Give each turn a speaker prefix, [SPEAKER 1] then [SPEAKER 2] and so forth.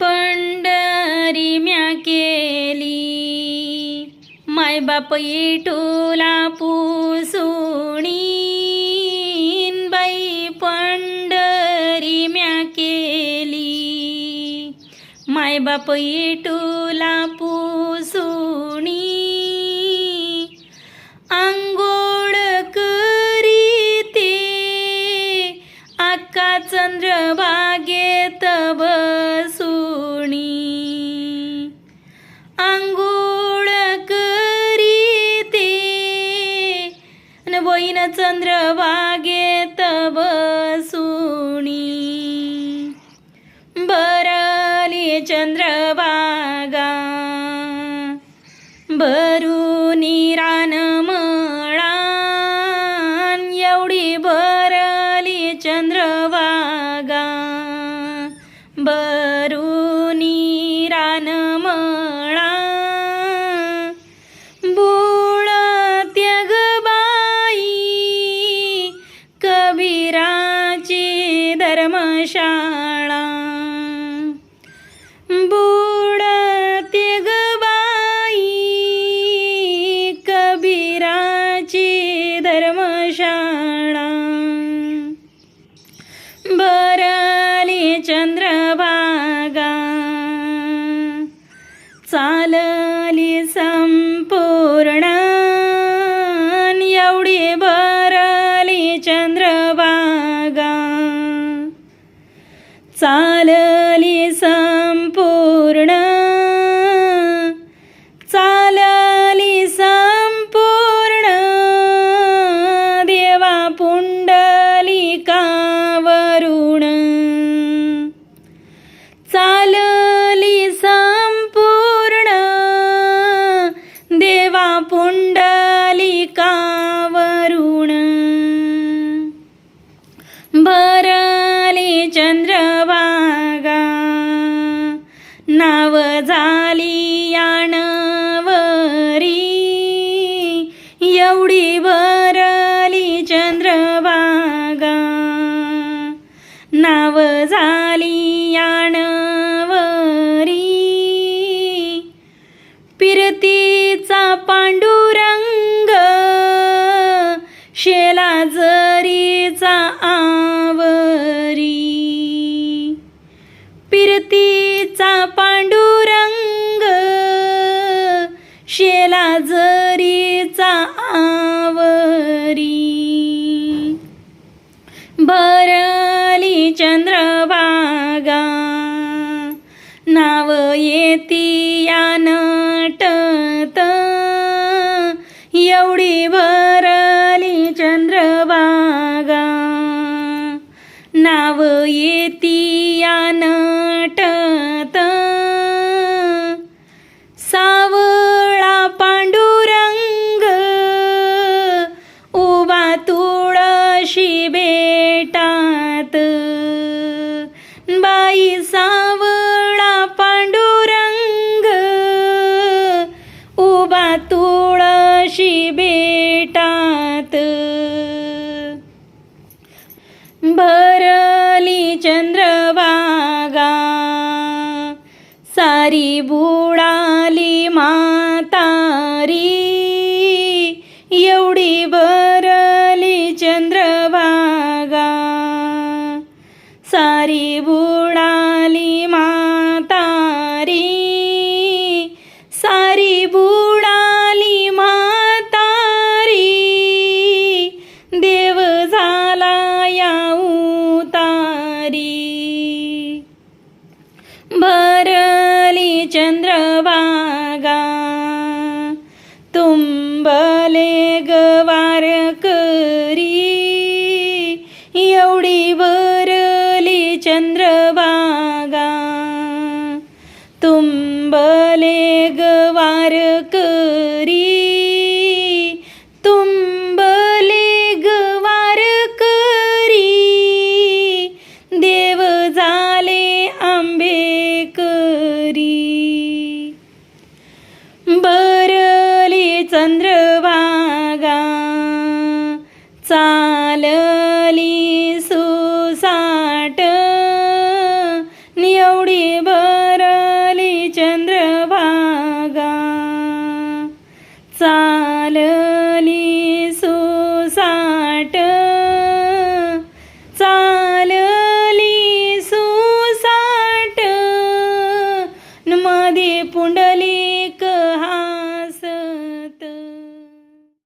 [SPEAKER 1] बाप म्या केली इटूला पुसुणी. मायबाप इटूला पुसुणी आंघोळ करीते. आका चंद्रभागेत बसुणी आंघोळ करीते. न बोईन चंद्रभागा भरुनी निरा चालली संपूर्ण. चालली संपूर्ण. देवा पुंडलिकावरुण चालली संपूर्ण. देवा पुंडलिकावरुण भरली चंद्र नाव झाली याणवरी एवढी भरली चंद्रभागा. नाव झाली याणवरी पिरतीचा पांडुरंग. शेलाज या नटत. एवढी भरली चंद्रभागा. नाव येती या नटत. सावळा पांडुरंग. उभा तुळशी बेटात कशी बेटात भरली चंद्रभागा सारी बुडाली मातारी एवढी भरली चंद्रभागा सारी बु तुंबले गवार करी